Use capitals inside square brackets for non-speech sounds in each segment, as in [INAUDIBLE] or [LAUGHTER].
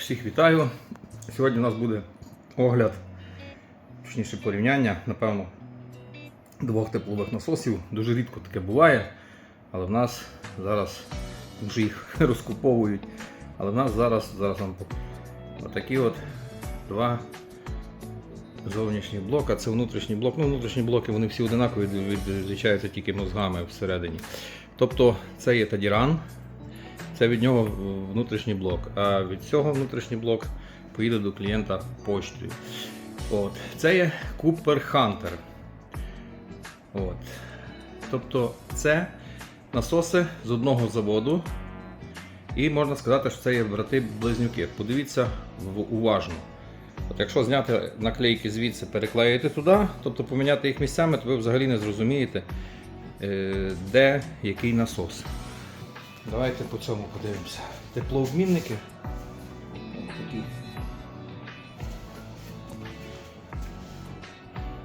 Всіх вітаю. Сьогодні у нас буде огляд, точніше порівняння, напевно, двох теплових насосів. Дуже рідко таке буває, але в нас зараз вже їх [LAUGHS] розкуповують. Але в нас зараз, зараз вам. Отакі от два зовнішні блока, це внутрішній блок. Ну, внутрішні блоки вони всі одинакові, від- відрізняються тільки мозгами всередині. Тобто це є Тадіран, це від нього внутрішній блок. А від цього внутрішній блок поїде до клієнта поштою. От. Це є Cooper Hunter. От. Тобто це насоси з одного заводу. І можна сказати, що це є брати-близнюки. Подивіться уважно. От якщо зняти наклейки звідси, переклеїти туди, тобто поміняти їх місцями, то ви взагалі не зрозумієте, е, де який насос. Давайте по цьому подивимося. Теплообмінники. Такі.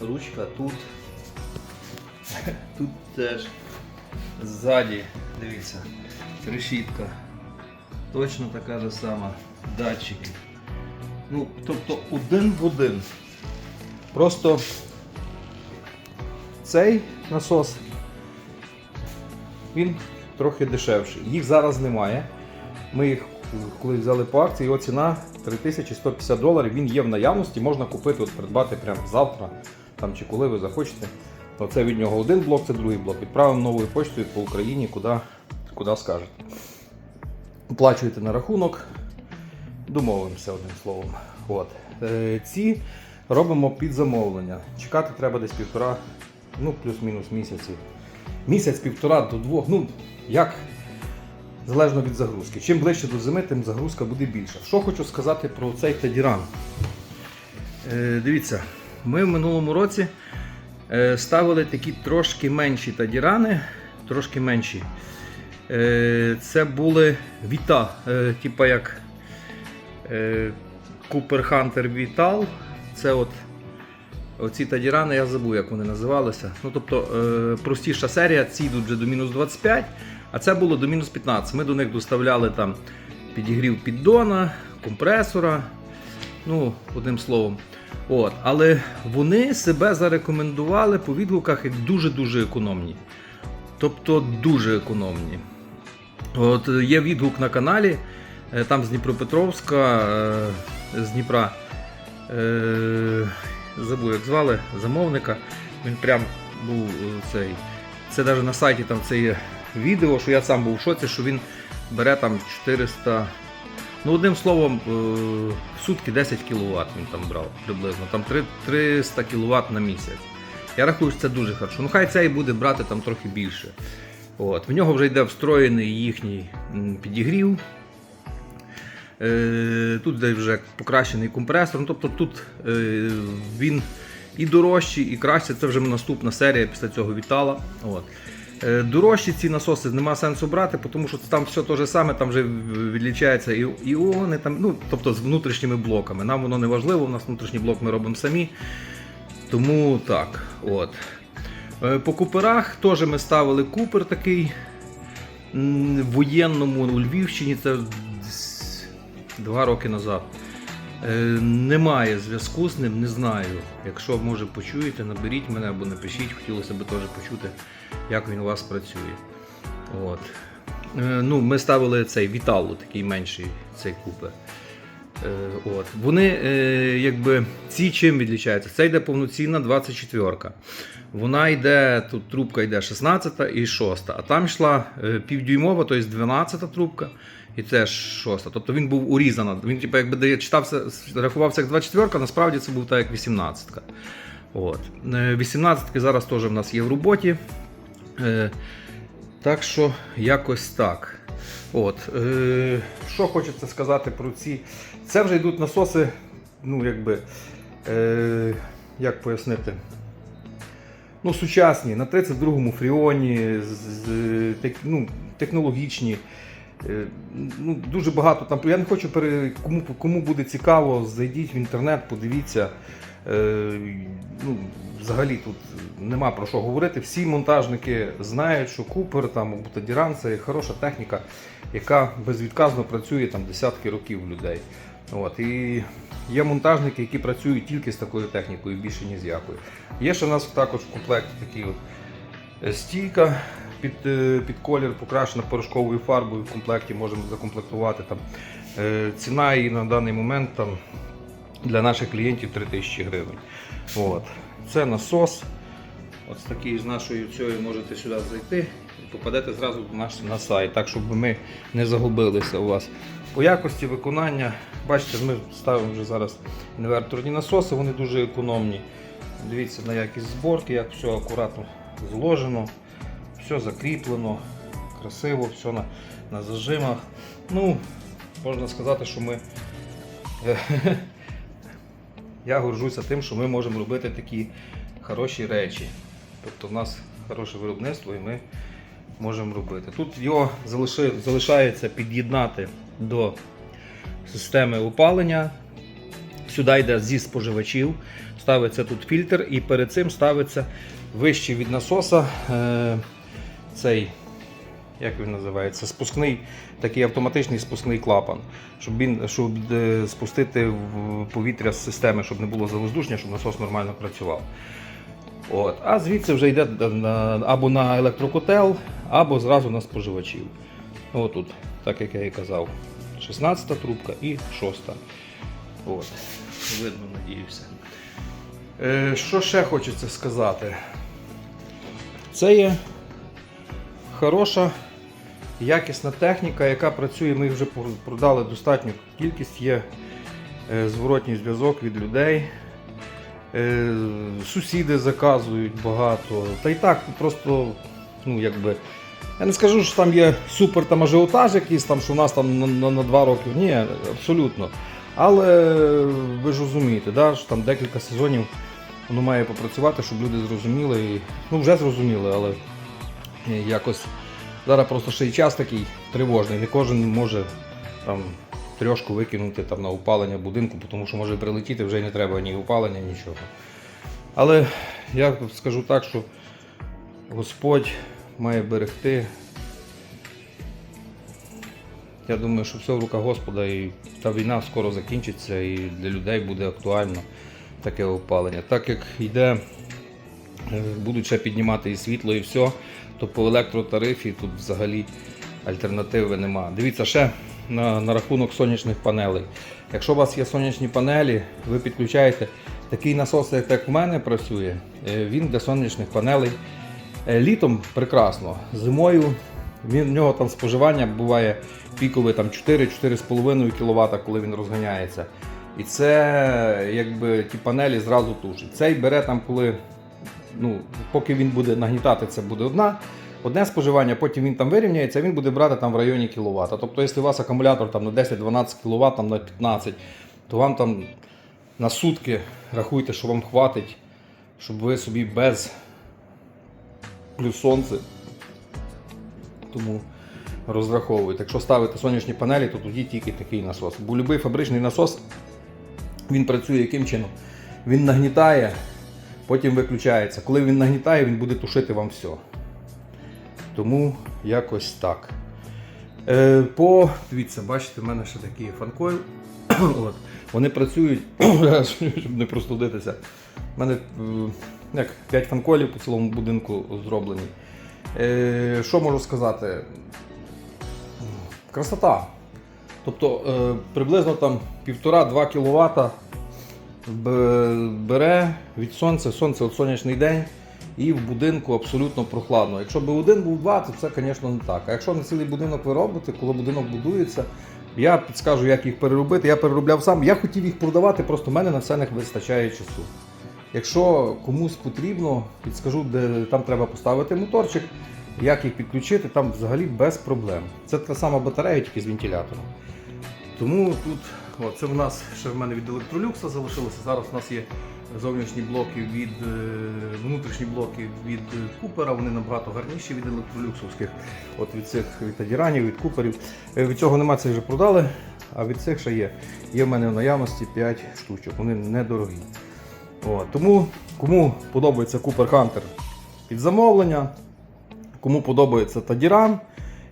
Ручка тут. Тут теж. Ззаді, дивіться, решітка. Точно така ж сама. Датчики. Ну, тобто один в один. Просто цей насос він трохи дешевший. Їх зараз немає. Ми їх коли взяли по акції, його ціна 3150 доларів. Він є в наявності, можна купити, от придбати прямо завтра там, чи коли ви захочете. Оце від нього один блок, це другий блок. Відправимо новою почтою по Україні, куди, куди скажете. Оплачуєте на рахунок, домовимося одним словом. От. Е, ці робимо під замовлення. Чекати треба десь півтора, ну плюс-мінус місяці. Місяць-півтора до двох. Ну, як залежно від загрузки. Чим ближче до зими, тим загрузка буде більша. Що хочу сказати про цей Тадіран. Е, дивіться, ми в минулому році е, ставили такі трошки менші Тадірани, трошки менші. Е, це були Віта, е, типа як е, Cooper Hunter Vital. Це от оці Тадірани, я забув, як вони називалися. Ну, тобто е, простіша серія, ці йдуть вже до мінус 25, а це було до мінус 15. Ми до них доставляли там підігрів піддона, компресора. Ну, одним словом. От. Але вони себе зарекомендували по відгуках як дуже-дуже економні. Тобто дуже економні. От є відгук на каналі, е, там з Дніпропетровська, е, з Дніпра. Забув, як звали замовника. Він прям був е, цей. Це навіть на сайті там це є відео, що я сам був в шоці, що він бере там 400. Ну, одним словом, е, в сутки 10 кВт він там брав приблизно, там 300 кВт на місяць. Я рахую, що це дуже хорошо. Ну хай цей буде брати там трохи більше. От. В нього вже йде встроєний їхній підігрів. Е, Тут вже покращений компресор. Ну, тобто тут е, він і дорожчий, і краще. Це вже наступна серія після цього Вітала. От. Е, Дорожчі ці насоси нема сенсу брати, тому що там все те ж саме, там вже відлічаються і іони, там, ну, тобто з внутрішніми блоками. Нам воно не важливо, у нас внутрішній блок ми робимо самі. Тому так. от. По куперах теж ми ставили купер такий в воєнному у Львівщині, це два роки назад. Е, Немає зв'язку з ним, не знаю. Якщо може почуєте, наберіть мене або напишіть, хотілося б теж почути, як він у вас працює. От. Е, Ну, ми ставили цей Віталу, такий менший цей купер. Е, От. Вони е, якби ці чим відлічаються? Це йде повноцінна 24. Вона йде, тут трубка йде 16 і 6, а там йшла півдюймова, тобто 12 трубка, і це 6. Тобто він був урізаний. Він типу, якби де читався, рахувався як 24, насправді це був так як 18. От. 18 зараз теж в нас є в роботі. Е, так що якось так. От, е, що хочеться сказати про ці. Це вже йдуть насоси, ну якби, е, як пояснити, ну, сучасні, на 32-му фріоні, з, з, ну, технологічні. Е, ну, дуже багато там. Я не хочу пере... кому, кому буде цікаво, зайдіть в інтернет, подивіться. Е, ну, взагалі тут нема про що говорити. Всі монтажники знають, що Купер там або Тадіран це хороша техніка, яка безвідказно працює там десятки років людей. От, і є монтажники, які працюють тільки з такою технікою, більше ні з якою. Є ще у нас також в комплекті такі от е, стійка під, е, під колір, покрашена порошковою фарбою. В комплекті можемо закомплектувати. Там. Е, Ціна її на даний момент там, для наших клієнтів 3000 гривень. От. Це насос. З такий з нашою цією можете сюди зайти і попадете зразу до наш, на сайт, так щоб ми не загубилися у вас. По якості виконання, бачите, ми ставимо вже зараз інверторні насоси, вони дуже економні. Дивіться на якість зборки, як все акуратно зложено, все закріплено, красиво, все на, на зажимах. Ну, можна сказати, що ми. [LAUGHS] Я горжуся тим, що ми можемо робити такі хороші речі. Тобто в нас хороше виробництво і ми можемо робити. Тут його залишається під'єднати до системи опалення. Сюди йде зі споживачів, ставиться тут фільтр і перед цим ставиться вище від насоса е, цей, як він називається, спускний, такий автоматичний спускний клапан, щоб він щоб е, спустити в повітря з системи, щоб не було завоздушення, щоб насос нормально працював. От. А звідси вже йде або на електрокотел, або зразу на споживачів. Отут, так як я і казав, 16 трубка і 6. От. Видно, надіюся. Е, що ще хочеться сказати? Це є хороша, якісна техніка, яка працює. Ми вже продали достатню кількість, є е, зворотній зв'язок від людей. Е, Сусіди заказують багато. Та й так просто, ну якби. Я не скажу, що там є супер там ажіотаж якийсь, там, що в нас там на, на, на два роки. Ні, абсолютно. Але ви ж розумієте, да, що там декілька сезонів воно має попрацювати, щоб люди зрозуміли. І, ну, вже зрозуміли, але якось зараз просто ще й час такий тривожний. Не кожен може там трьошку викинути там, на опалення будинку, тому що може прилетіти, вже не треба ні опалення, нічого. Але я скажу так, що Господь має берегти. Я думаю, що все в руках Господа і та війна скоро закінчиться і для людей буде актуально таке опалення. Так як йде, будуть ще піднімати і світло, і все, то по електротарифі тут взагалі альтернативи нема. Дивіться ще на, на рахунок сонячних панелей. Якщо у вас є сонячні панелі, ви підключаєте такий насос, як в мене працює, е, він для сонячних панелей. Е, Літом прекрасно, зимою в нього там споживання буває пікове 4-4,5 кВт, коли він розганяється. І це якби ті панелі зразу тушить. Цей бере там, коли ну, поки він буде нагнітати, це буде одна. Одне споживання, потім він там вирівняється, він буде брати там в районі кіловат. Тобто, якщо у вас акумулятор там на 10-12 кВт, там на 15, то вам там на сутки рахуйте, що вам хватить, щоб ви собі без плюс сонце. Тому розраховуйте. Якщо ставите сонячні панелі, то тоді тільки такий насос. Бо будь-який фабричний насос він працює яким чином? Він нагнітає, потім виключається. Коли він нагнітає, він буде тушити вам все. Тому якось так. Е, по, дивіться, бачите, в мене ще такий фанкойл. [CLEARS THROAT] От. Вони працюють, [CLEARS THROAT] щоб не простудитися. У мене е, як 5 фанколів по цілому будинку зроблені. Е, що можу сказати? Красота. Тобто е, приблизно там 1,5-2 кВт бере від сонця, сонце от сонячний день, і в будинку абсолютно прохладно. Якщо б один був два, то це, звісно, не так. А якщо на цілий будинок ви робите, коли будинок будується, я підскажу, як їх переробити. Я переробляв сам. Я хотів їх продавати, просто в мене на все не вистачає часу. Якщо комусь потрібно, підскажу, де там треба поставити моторчик, як їх підключити, там взагалі без проблем. Це та сама батарея, тільки з вентилятором. Тому тут, о, це в нас ще в мене від електролюкса залишилося. Зараз у нас є зовнішні блоки від е, внутрішні блоки від Купера, вони набагато гарніші від електролюксовських, от від цих від Адіранів, від Куперів. Е, Від цього нема, це вже продали, а від цих ще є. Є в мене в наявності 5 штучок, вони недорогі. От, тому кому подобається Cooper Hunter під замовлення, кому подобається Тадіран,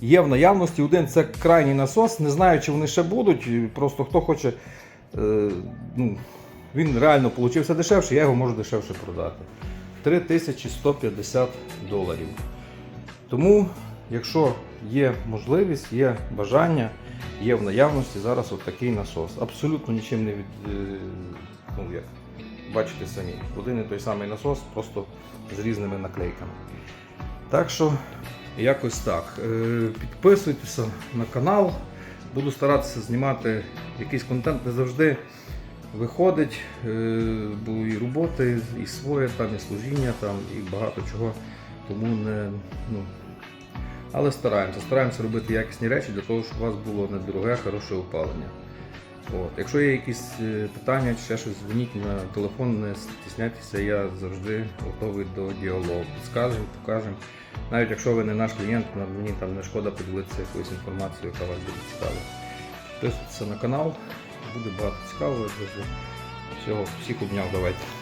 є в наявності один це крайній насос. Не знаю, чи вони ще будуть. Просто хто хоче. Е, ну, він реально получився дешевше, я його можу дешевше продати. 3150 доларів. Тому, якщо є можливість, є бажання, є в наявності зараз от такий насос. Абсолютно нічим не від. е, Ну, як, бачите самі, один і той самий насос, просто з різними наклейками. Так що, якось так. Е, Підписуйтеся на канал. Буду старатися знімати якийсь контент не завжди виходить, е, бо і роботи, і своє, там, і служіння, там, і багато чого. Тому не. Ну, але стараємося. Стараємося робити якісні речі для того, щоб у вас було недороге, хороше опалення. От. Якщо є якісь е, питання чи ще щось, дзвоніть на телефон, не стісняйтеся, я завжди готовий до діалогу. Підскажемо, покажемо. Навіть якщо ви не наш клієнт, мені там не шкода поділитися якоюсь інформацією, яка вас буде цікава. Підписуйтеся на канал, буде багато цікавого. Всього, всіх обняв, давайте.